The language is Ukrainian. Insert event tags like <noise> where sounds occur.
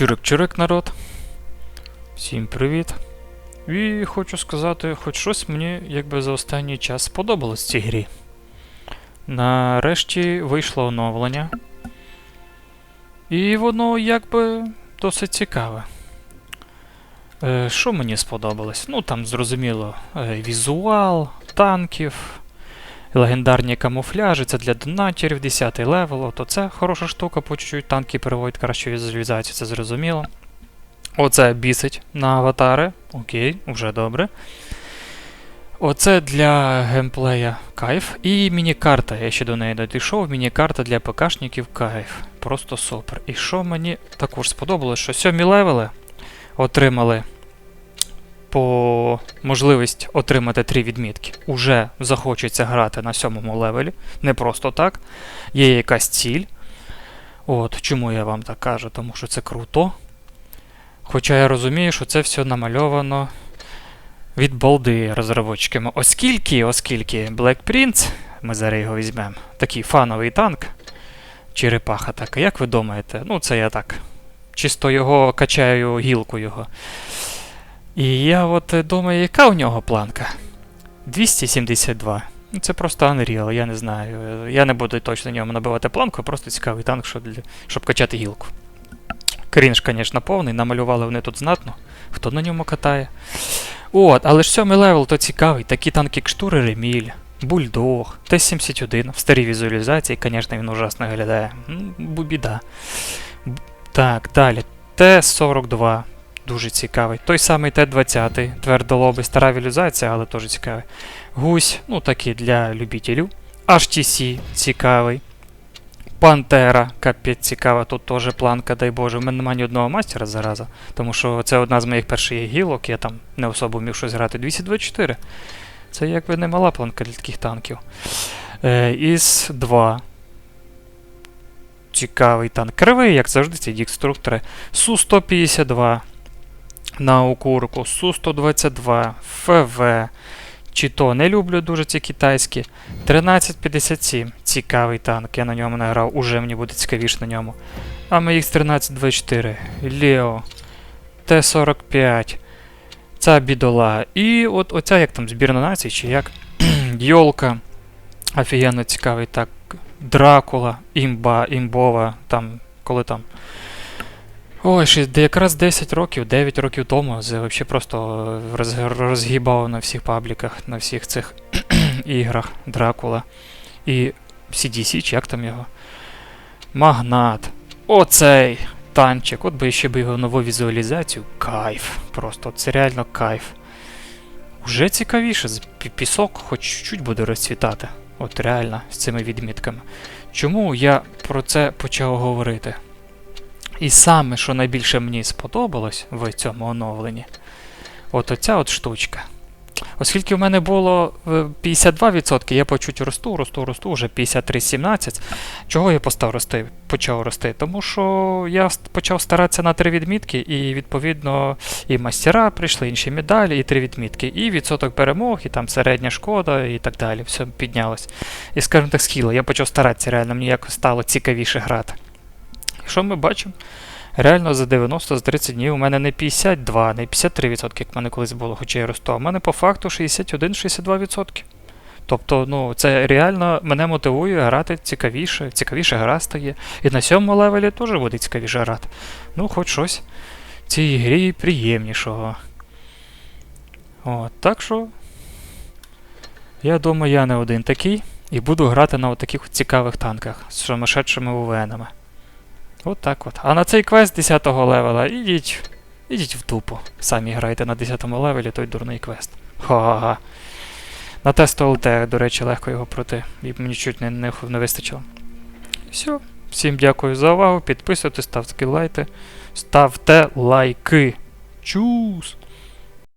Чурик-чурик, народ. Всім привіт. І хочу сказати, хоч щось мені якби за останній час сподобалось в цій грі. Нарешті вийшло оновлення. І воно якби досить цікаве. Е, що мені сподобалось? Ну там зрозуміло, е, візуал, танків, легендарні камуфляжі, це для донатерів, 10 левел, то це хороша штука, по чуть-чуть танки переводять кращу візуалізацію, це зрозуміло. Оце бісить на аватари. Окей, вже добре. Оце для геймплея кайф. І міні-карта, я ще до неї не дійшов. Міні-карта для ПКшників кайф. Просто супер. І що мені також сподобалось, що сьомі левели отримали по можливість отримати три відмітки. Уже захочеться грати на сьомому левелі. Не просто так. Є якась ціль. От, чому я вам так кажу? Тому що це круто. Хоча я розумію, що це все намальовано від балди розробочками. Оскільки, оскільки Black Prince, ми зараз його візьмемо, такий фановий танк, черепаха така, як ви думаєте? Ну, це я так. Чисто його качаю гілку його. І я от е, думаю, яка у нього планка? 272. Ну, Це просто Unreal, я не знаю. Я не буду точно ньому набивати планку, просто цікавий танк, щоб, для, щоб качати гілку. Крінж, звісно, повний, намалювали вони тут знатно. Хто на ньому катає? От, але ж сьомий левел то цікавий. Такі танки як Штури Реміль, Бульдог, Т-71 в старій візуалізації, звісно, він ужасно виглядає. Бу- Біда. Так, далі. Т-42. Дуже цікавий. Той самий Т-20, твердолобий, стара візуалізація, але теж цікавий. Гусь, ну такий для любителів. HTC цікавий. Пантера, капець цікава, тут теж планка, дай Боже. У мене немає ні одного мастера зараза. Тому що це одна з моїх перших гілок, я там не особо вмів щось грати. 224. Це якби не мала планка для таких танків. Е, із 2. Цікавий танк. Кривий, як завжди, ці дікструктори. Су-152 на укурку, Су-122, ФВ. Чи то не люблю дуже ці китайські. 1357. Цікавий танк. Я на ньому не грав, уже мені буде цікавіше на ньому. AMX 1324. Лео. Т-45. Ця бідола. І от оця як там збірна націй, чи як. <clears throat> Йолка. Офігенно цікавий так. Дракула, імба, імбова, там, коли там. Ой, ще якраз 10 років, 9 років тому, це взагалі просто е, роз- розгибав на всіх пабліках, на всіх цих <clears throat> іграх Дракула. І CDC, чи як там його? Магнат. Оцей танчик. От би ще б його нову візуалізацію. Кайф. Просто це реально кайф. Уже цікавіше. Пісок хоч чуть-чуть буде розцвітати. От реально, з цими відмітками. Чому я про це почав говорити? І саме, що найбільше мені сподобалось в цьому оновленні, от оця от штучка. Оскільки в мене було е, 52%, я по чуть росту, росту, росту, вже 53,17. Чого я постав рости, почав рости? Тому що я почав старатися на три відмітки, і відповідно і мастера прийшли, інші медалі, і три відмітки, і відсоток перемог, і там середня шкода, і так далі. Все піднялось. І скажімо так, скіла. Я почав старатися, реально, мені якось стало цікавіше грати. І що ми бачимо? Реально за 90 з 30 днів у мене не 52, не 53%, як в мене колись було, хоча я росту, а в мене по факту 61-62%. Тобто, ну, це реально мене мотивує грати цікавіше, цікавіше гра стає. І на сьомому левелі теж буде цікавіше грати. Ну, хоч щось в цій грі приємнішого. От, так що. Я думаю, я не один такий. І буду грати на таких цікавих танках з сумасшедшими УВНами. От так от. А на цей квест 10 левела ідіть. Ідіть в дупу. Самі грайте на 10 левелі той дурний квест. Ха-ха-ха. На тесту ЛТ, до речі, легко його пройти. І мені чуть не, не, не вистачило. Все. Всім дякую за увагу. Підписуйтесь, ставте лайки. Ставте лайки. Чус!